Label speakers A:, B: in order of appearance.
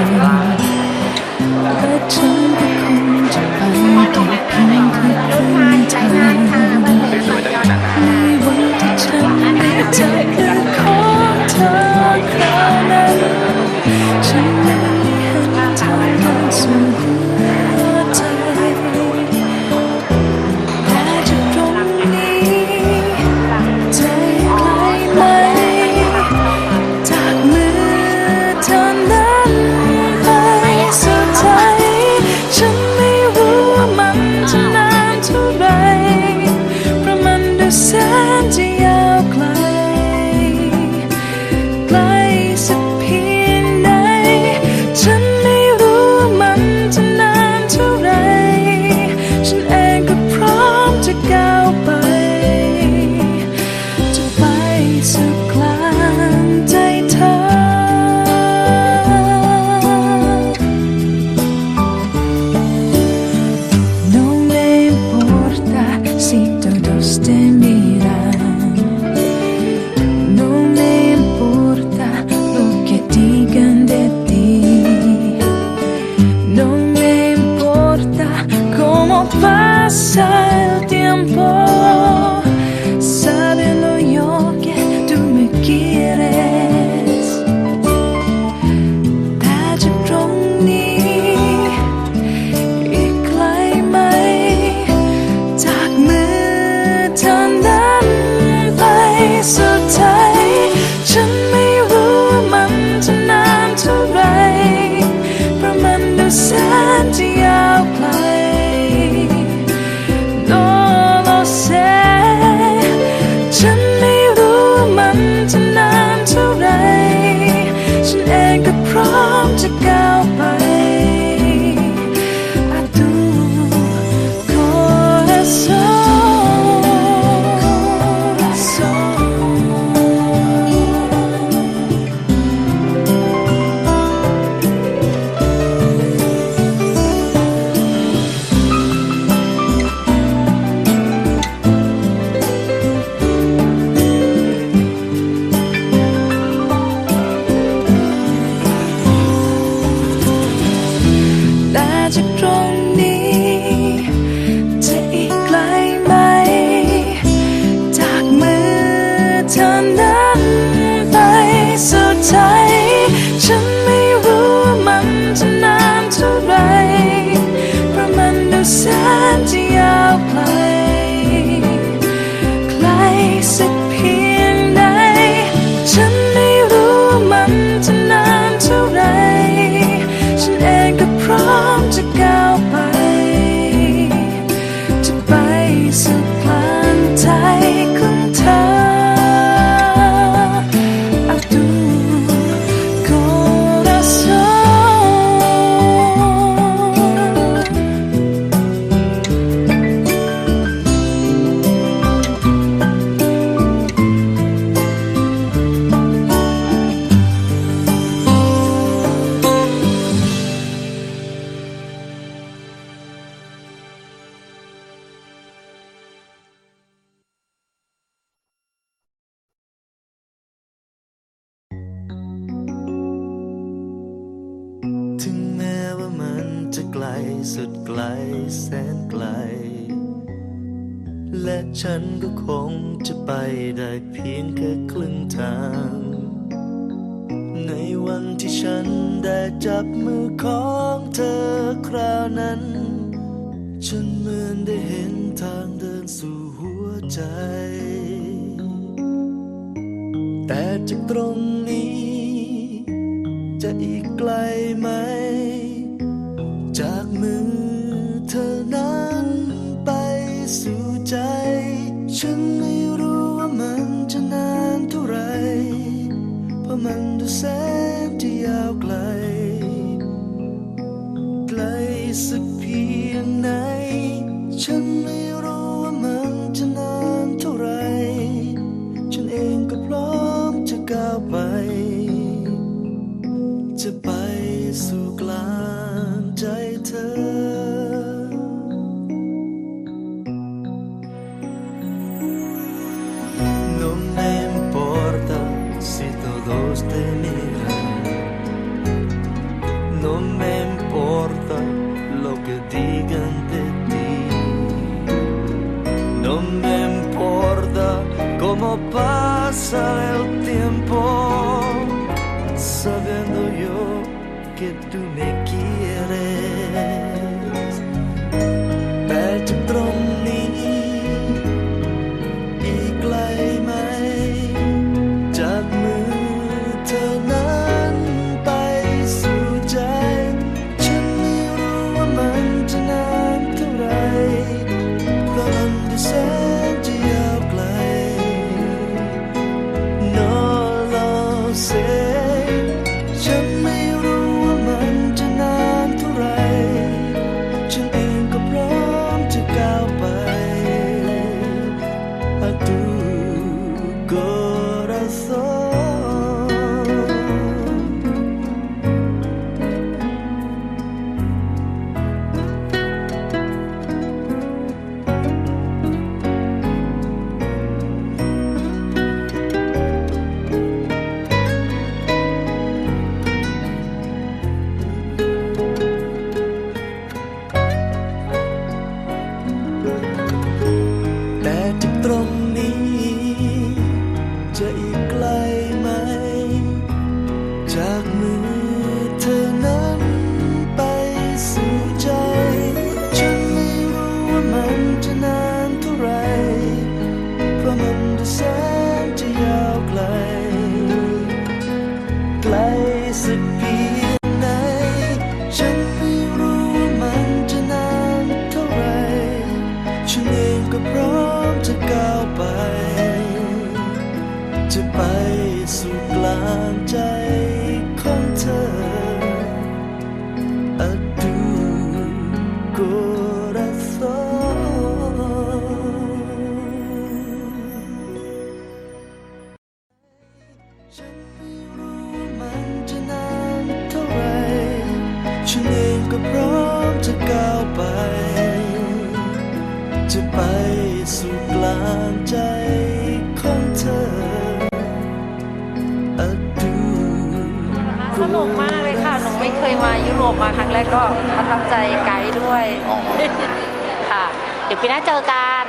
A: แเธ ลสุดไกลแสนไกล และฉันก็
B: คงจะไปได้เพียงแค่ครึ่งทาง ในวันที่ฉันได้จับมือของเธอคราวนั้น ฉันเหมือนได้เห็นทางเดินสู่หัวใจ แต่จากตรงนี้ จะอีกไกลไหม จากมือเธอนั้นไปสู่ใจ ฉันไม่รู้ว่ามันจะนานเท่าไร เพราะมันดูแสนที่ยาวไกล ไกลสักเพียงไหน ฉันไม่รู้ว่ามันจะนานเท่าไร ฉันเองก็พร้อมจะก้าวไป จะไปสู่กลาง No me importa si todos te miran. No me importa lo que digan de ti. No me importa cómo pasa el tiempo. Saber que tú me quieres. otro จะไปสู่กลางใจของเธออดู
C: สนุกมากเลยค่ะ หนูไม่เคยมายุโรปมาครั้งแรกก็ประทับใจไกด์ด้วย ค่ะ เดี๋ยวปีหน้าเจอกัน